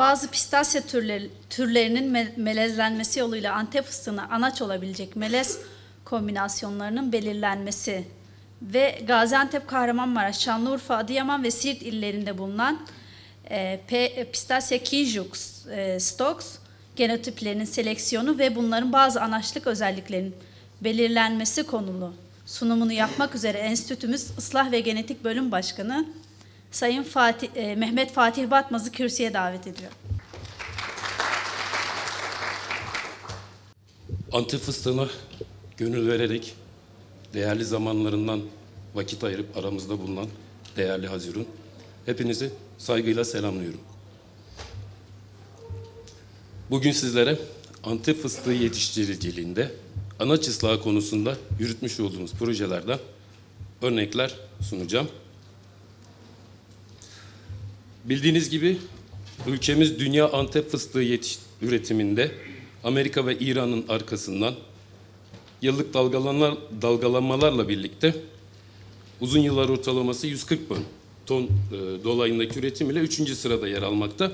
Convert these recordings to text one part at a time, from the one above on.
bazı pistasya türleri, türlerinin me- melezlenmesi yoluyla Antep fıstığına anaç olabilecek melez kombinasyonlarının belirlenmesi ve Gaziantep, Kahramanmaraş, Şanlıurfa, Adıyaman ve Siirt illerinde bulunan e, P, Pistasya kinjux e, stocks genotiplerinin seleksiyonu ve bunların bazı anaçlık özelliklerinin belirlenmesi konulu. Sunumunu yapmak üzere enstitümüz Islah ve Genetik Bölüm Başkanı Sayın Fatih, e, Mehmet Fatih Batmaz'ı kürsüye davet ediyor. Antep fıstığına gönül vererek değerli zamanlarından vakit ayırıp aramızda bulunan değerli Hazirun. Hepinizi saygıyla selamlıyorum. Bugün sizlere Antep fıstığı yetiştiriciliğinde anaç ıslahı konusunda yürütmüş olduğumuz projelerden örnekler sunacağım. Bildiğiniz gibi ülkemiz dünya Antep fıstığı yetiş üretiminde Amerika ve İran'ın arkasından yıllık dalgalanmalar, dalgalanmalarla birlikte uzun yıllar ortalaması 140 ton, ton e, dolayındaki üretim ile 3. sırada yer almakta.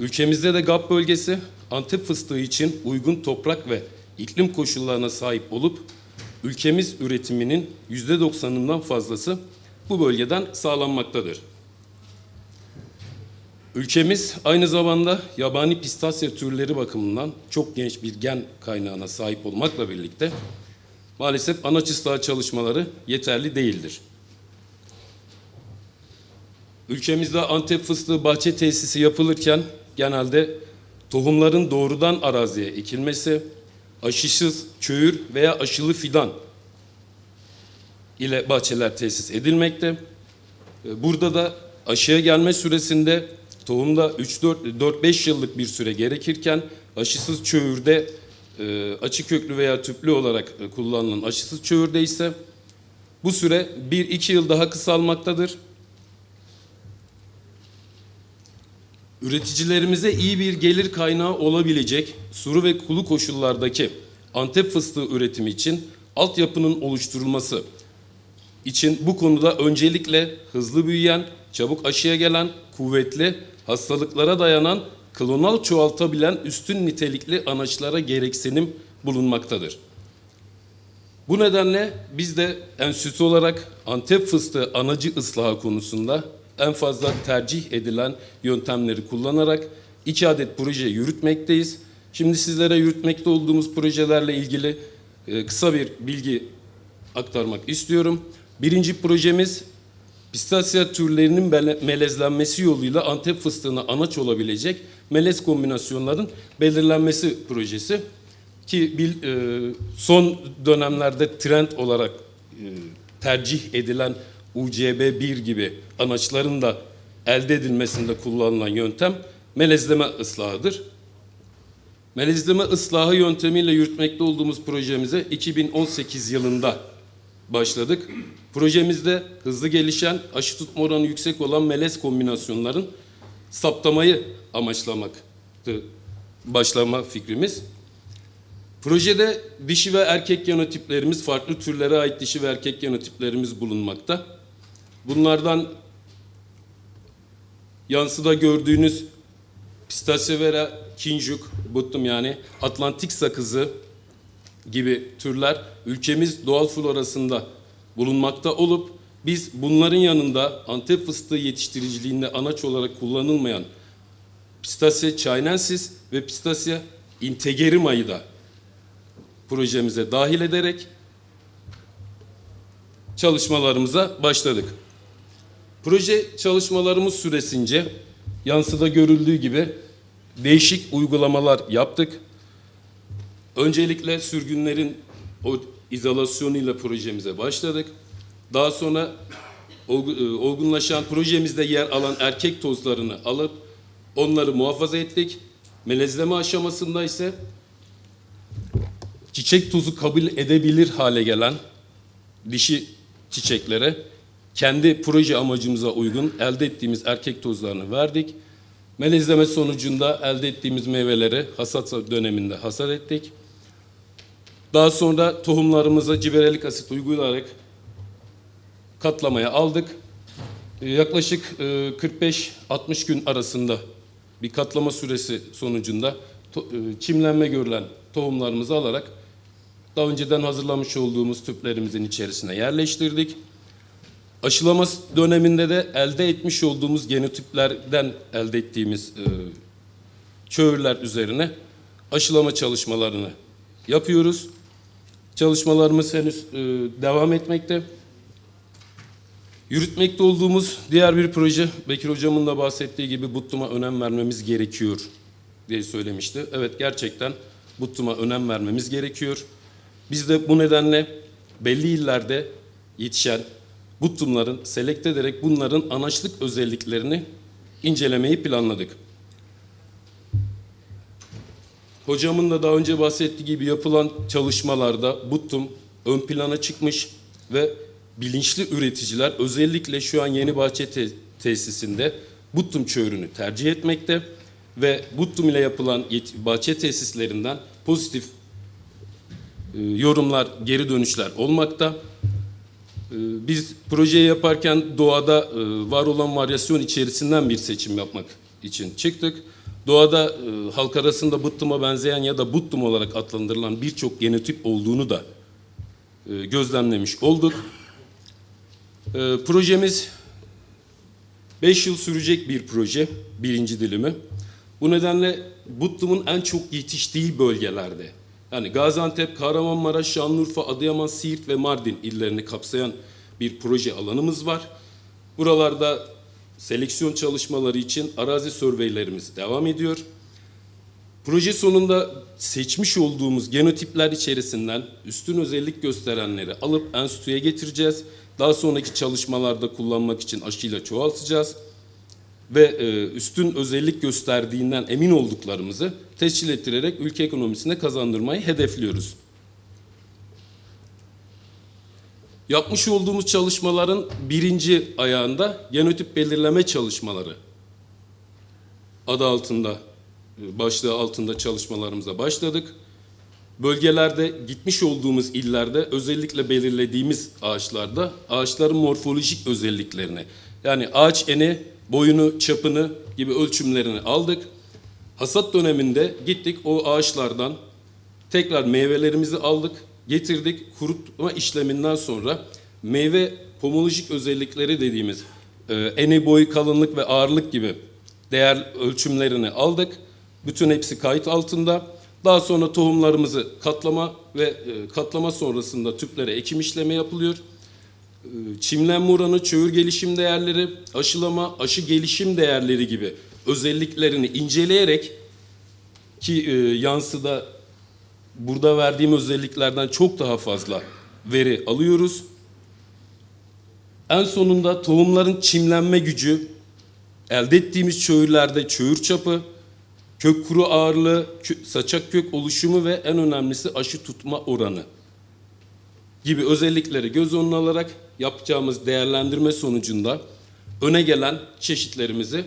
Ülkemizde de GAP bölgesi Antep fıstığı için uygun toprak ve iklim koşullarına sahip olup ülkemiz üretiminin %90'ından fazlası bu bölgeden sağlanmaktadır. Ülkemiz aynı zamanda yabani pistasya türleri bakımından çok genç bir gen kaynağına sahip olmakla birlikte maalesef anaç ıslahı çalışmaları yeterli değildir. Ülkemizde Antep fıstığı bahçe tesisi yapılırken genelde tohumların doğrudan araziye ekilmesi, aşısız çöğür veya aşılı fidan ile bahçeler tesis edilmekte. Burada da aşıya gelme süresinde tohumda 3-4-5 yıllık bir süre gerekirken aşısız çöğürde e, açık köklü veya tüplü olarak e, kullanılan aşısız çöğürde ise bu süre 1-2 yıl daha kısalmaktadır. Üreticilerimize iyi bir gelir kaynağı olabilecek suru ve kulu koşullardaki Antep fıstığı üretimi için altyapının oluşturulması için bu konuda öncelikle hızlı büyüyen, çabuk aşıya gelen, kuvvetli, hastalıklara dayanan, klonal çoğaltabilen üstün nitelikli anaçlara gereksinim bulunmaktadır. Bu nedenle biz de enstitü olarak Antep fıstığı anacı ıslahı konusunda en fazla tercih edilen yöntemleri kullanarak iki adet proje yürütmekteyiz. Şimdi sizlere yürütmekte olduğumuz projelerle ilgili e, kısa bir bilgi aktarmak istiyorum. Birinci projemiz pistasya türlerinin melezlenmesi yoluyla Antep fıstığına anaç olabilecek melez kombinasyonların belirlenmesi projesi. Ki bil- e, son dönemlerde trend olarak e, tercih edilen UCB1 gibi anaçların da elde edilmesinde kullanılan yöntem melezleme ıslahıdır. Melezleme ıslahı yöntemiyle yürütmekte olduğumuz projemize 2018 yılında başladık. Projemizde hızlı gelişen, aşı tutma oranı yüksek olan melez kombinasyonların saptamayı amaçlamaktı başlama fikrimiz. Projede dişi ve erkek genotiplerimiz, farklı türlere ait dişi ve erkek genotiplerimiz bulunmakta. Bunlardan yansıda gördüğünüz Pistacevera kinjuk, buttum yani Atlantik sakızı gibi türler ülkemiz doğal florasında bulunmakta olup biz bunların yanında Antep fıstığı yetiştiriciliğinde anaç olarak kullanılmayan Pistacia chinensis ve Pistacia integerima'yı da projemize dahil ederek çalışmalarımıza başladık. Proje çalışmalarımız süresince yansıda görüldüğü gibi değişik uygulamalar yaptık. Öncelikle sürgünlerin o izolasyonuyla projemize başladık. Daha sonra e, olgunlaşan projemizde yer alan erkek tozlarını alıp onları muhafaza ettik. Melezleme aşamasında ise çiçek tozu kabul edebilir hale gelen dişi çiçeklere kendi proje amacımıza uygun elde ettiğimiz erkek tozlarını verdik. Melezleme sonucunda elde ettiğimiz meyveleri hasat döneminde hasat ettik. Daha sonra tohumlarımıza ciberelik asit uygulayarak katlamaya aldık. Ee, Yaklaşık e, 45-60 gün arasında bir katlama süresi sonucunda e, çimlenme görülen tohumlarımızı alarak daha önceden hazırlamış olduğumuz tüplerimizin içerisine yerleştirdik. Aşılama döneminde de elde etmiş olduğumuz genotiplerden elde ettiğimiz e, çöğürler üzerine aşılama çalışmalarını yapıyoruz. Çalışmalarımız henüz e, devam etmekte. Yürütmekte olduğumuz diğer bir proje, Bekir Hocam'ın da bahsettiği gibi Buttum'a önem vermemiz gerekiyor diye söylemişti. Evet gerçekten Buttum'a önem vermemiz gerekiyor. Biz de bu nedenle belli illerde yetişen Buttumların selekte ederek bunların anaçlık özelliklerini incelemeyi planladık. Hocamın da daha önce bahsettiği gibi yapılan çalışmalarda Buttum ön plana çıkmış ve bilinçli üreticiler özellikle şu an Yeni Bahçe te- tesisinde Buttum çöğürünü tercih etmekte ve Buttum ile yapılan bahçe tesislerinden pozitif e, yorumlar, geri dönüşler olmakta. E, Biz projeyi yaparken doğada e, var olan varyasyon içerisinden bir seçim yapmak için çıktık. Doğada e, halk arasında bıttıma benzeyen ya da buttum olarak adlandırılan birçok genotip olduğunu da e, gözlemlemiş olduk. E, Projemiz 5 yıl sürecek bir proje, birinci dilimi. Bu nedenle Buttum'un en çok yetiştiği bölgelerde, yani Gaziantep, Kahramanmaraş, Şanlıurfa, Adıyaman, Siirt ve Mardin illerini kapsayan bir proje alanımız var. Buralarda seleksiyon çalışmaları için arazi sörveylerimiz devam ediyor. Proje sonunda seçmiş olduğumuz genotipler içerisinden üstün özellik gösterenleri alıp enstitüye getireceğiz. Daha sonraki çalışmalarda kullanmak için aşıyla çoğaltacağız. Ve e, üstün özellik gösterdiğinden emin olduklarımızı tescil ettirerek ülke ekonomisine kazandırmayı hedefliyoruz. Yapmış olduğumuz çalışmaların birinci ayağında genotip belirleme çalışmaları adı altında, başlığı altında çalışmalarımıza başladık. Bölgelerde gitmiş olduğumuz illerde özellikle belirlediğimiz ağaçlarda ağaçların morfolojik özelliklerini yani ağaç eni, boyunu, çapını gibi ölçümlerini aldık. Hasat döneminde gittik o ağaçlardan tekrar meyvelerimizi aldık, getirdik. Kurutma işleminden sonra meyve pomolojik özellikleri dediğimiz e, eni, boy, kalınlık ve ağırlık gibi değer ölçümlerini aldık. Bütün hepsi kayıt altında. Daha sonra tohumlarımızı katlama ve e, katlama sonrasında tüplere ekim işlemi yapılıyor. E, Çimlenme oranı, çöğür gelişim değerleri, aşılama, aşı gelişim değerleri gibi özelliklerini inceleyerek ki e, yansıda burada verdiğim özelliklerden çok daha fazla veri alıyoruz. En sonunda tohumların çimlenme gücü, elde ettiğimiz çöğürlerde çöğür çapı, kök kuru ağırlığı, saçak kök oluşumu ve en önemlisi aşı tutma oranı gibi özellikleri göz önüne alarak yapacağımız değerlendirme sonucunda öne gelen çeşitlerimizi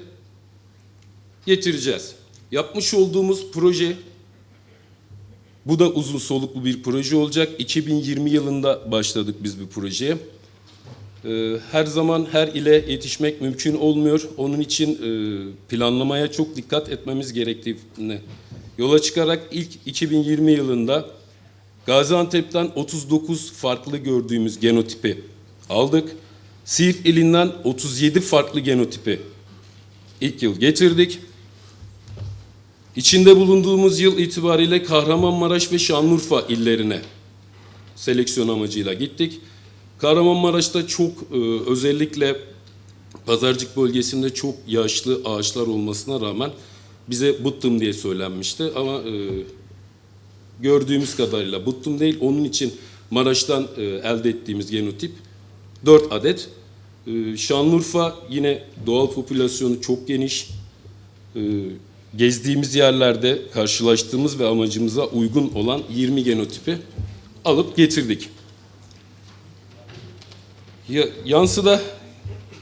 getireceğiz. Yapmış olduğumuz proje bu da uzun soluklu bir proje olacak. 2020 yılında başladık biz bu projeye. Ee, Her zaman her ile yetişmek mümkün olmuyor. Onun için e, planlamaya çok dikkat etmemiz gerektiğine yola çıkarak ilk 2020 yılında Gaziantep'ten 39 farklı gördüğümüz genotipi aldık. Siirt ilinden 37 farklı genotipi ilk yıl getirdik. İçinde bulunduğumuz yıl itibariyle Kahramanmaraş ve Şanlıurfa illerine seleksiyon amacıyla gittik. Kahramanmaraş'ta çok e, özellikle pazarcık bölgesinde çok yaşlı ağaçlar olmasına rağmen bize bıttım diye söylenmişti ama e, gördüğümüz kadarıyla bıttım değil. Onun için Maraş'tan e, elde ettiğimiz genotip 4 adet. Şanlıurfa yine doğal popülasyonu çok geniş. Gezdiğimiz yerlerde karşılaştığımız ve amacımıza uygun olan 20 genotipi alıp getirdik. Ya, yansıda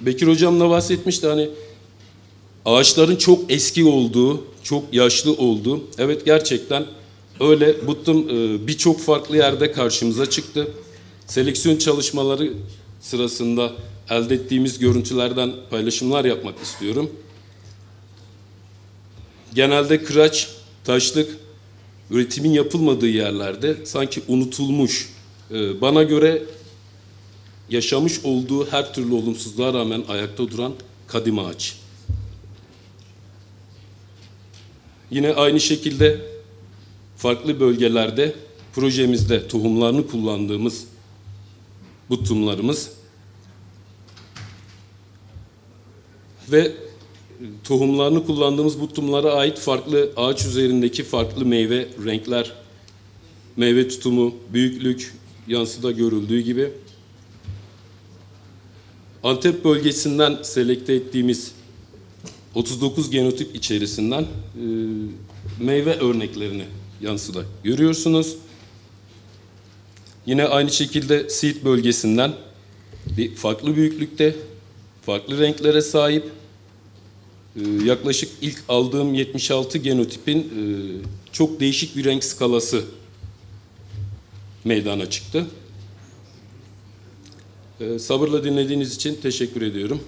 Bekir hocamla bahsetmişti hani ağaçların çok eski olduğu, çok yaşlı olduğu. Evet gerçekten öyle. Bıttım e, birçok farklı yerde karşımıza çıktı. Seleksiyon çalışmaları sırasında elde ettiğimiz görüntülerden paylaşımlar yapmak istiyorum. Genelde kıraç, taşlık üretimin yapılmadığı yerlerde sanki unutulmuş, e, bana göre yaşamış olduğu her türlü olumsuzluğa rağmen ayakta duran kadim ağaç. Yine aynı şekilde farklı bölgelerde projemizde tohumlarını kullandığımız bu tohumlarımız ve tohumlarını kullandığımız bu tohumlara ait farklı ağaç üzerindeki farklı meyve, renkler, meyve tutumu, büyüklük yansıda görüldüğü gibi Antep bölgesinden selekte ettiğimiz 39 genotip içerisinden e, meyve örneklerini yansıda görüyorsunuz. Yine aynı şekilde Siirt bölgesinden bir farklı büyüklükte, farklı renklere sahip yaklaşık ilk aldığım 76 genotipin e, çok değişik bir renk skalası meydana çıktı. E, Sabırla dinlediğiniz için teşekkür ediyorum.